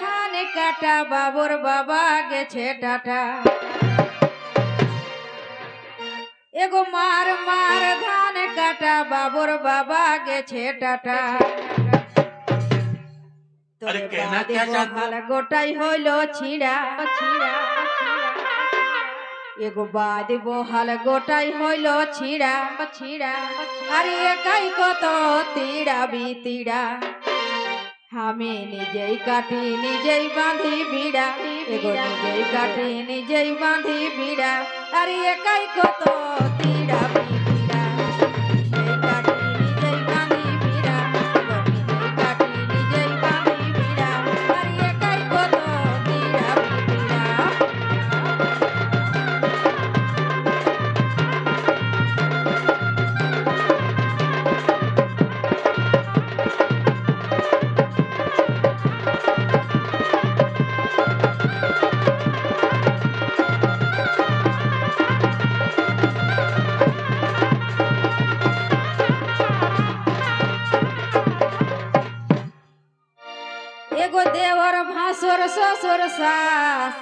ধান কাটা বাবর বাবা গেছে টাটা এগো মার মার ধান কাটা বাবর বাবা গেছে টাটা গোটাই হইল ছিড়া। ছিড়া এগো বাদ বহাল গোটাই হইল ছিড়া ছিড়া। আরে একাই কত তিড়াবি তিড়া। আমি নিজেই কাটি নিজেই বাঁধি বিড়া এগো নিজেই কাটি নিজেই বাঁধি বিড়া আরে একাই কত তিড়া সর সর সাস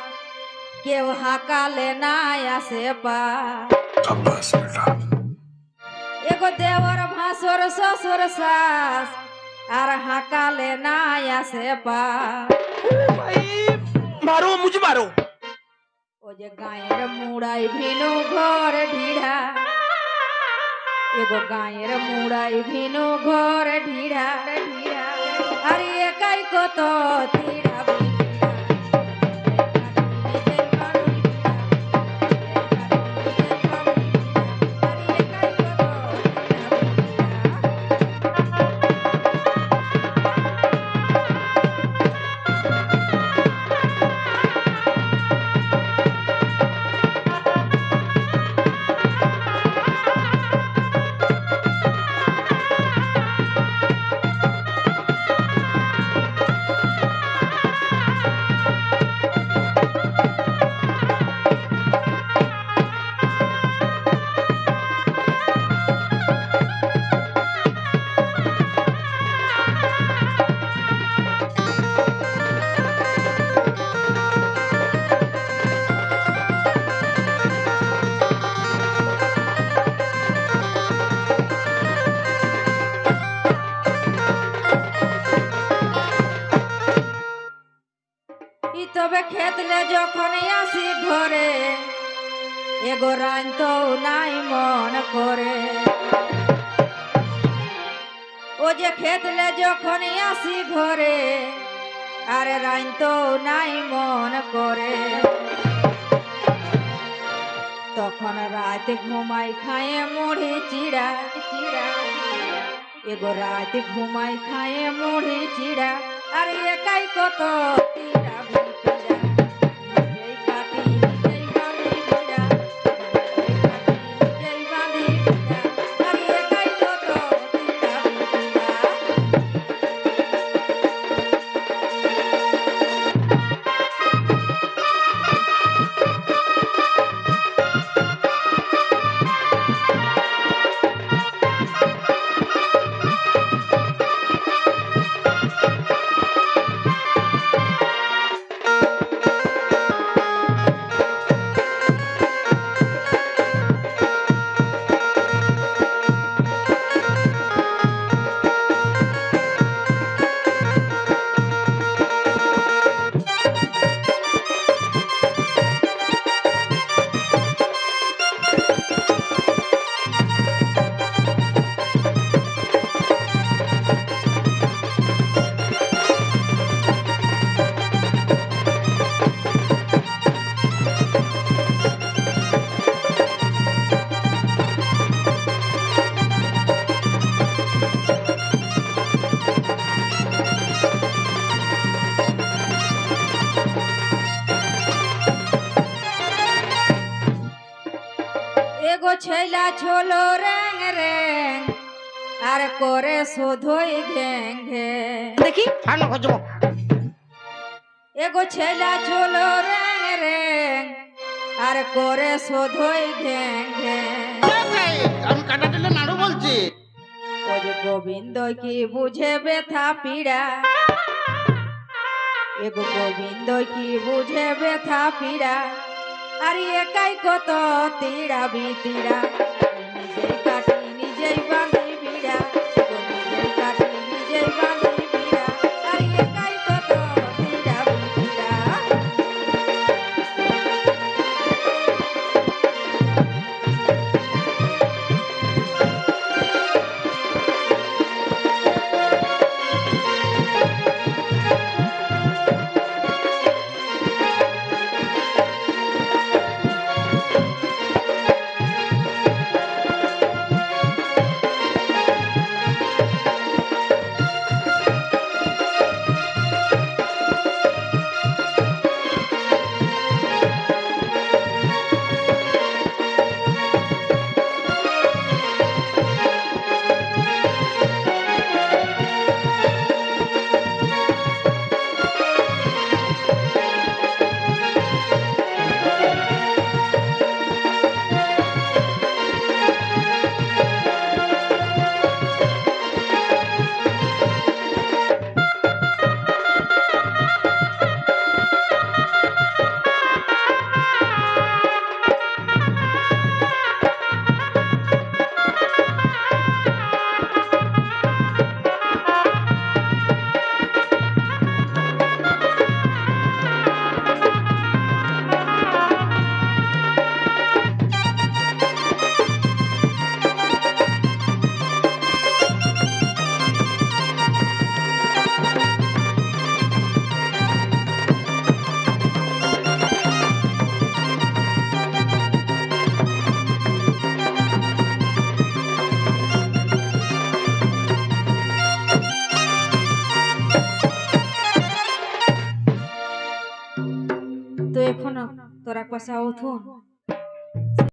কেউ হাকালে নাই আসে পাস এগো দেওয়ার ভাসর সসর সাস আর হাকালে নাই আসে পা। মারো মুঝে মারো। ও যে গায়ের মুড়াই ভিনু ঘর ঢিড়া। এগো গায়ের মুড়াই ভিনু ঘর ঢিড়া ঢিড়া। আর একাই কত তীড়া। তবে খেতলে যখন আসি ঘরে, এগো রান তো নাই মন করে। ও যে খেতলে যখন আসি ঘরে, আরে রান তো নাই মন করে। তখন রাত ঘুমাই খায়ে মুড়ি চিড়া চিড়া এগো রাত ঘুমাই খায়ে মুড়ি চিড়া, আর একাই কত তিড়া কইলা ছোল রেং রেং আর করে শোধই ঘেং ঘেং দেখি ভালো হজম এগো ছেলা ছোল রেং রেং আর করে শোধই ঘেং ঘেং আমি কাটা দিলে নাড়ু বলছি। ও যে গোবিন্দ কি বুঝে ব্যথা পীড়া? এগো গোবিন্দ কি বুঝে ব্যথা পীড়া? আর একাই কত তিরাবি তিরা কাটি তো এখন তোরা কষা উঠুন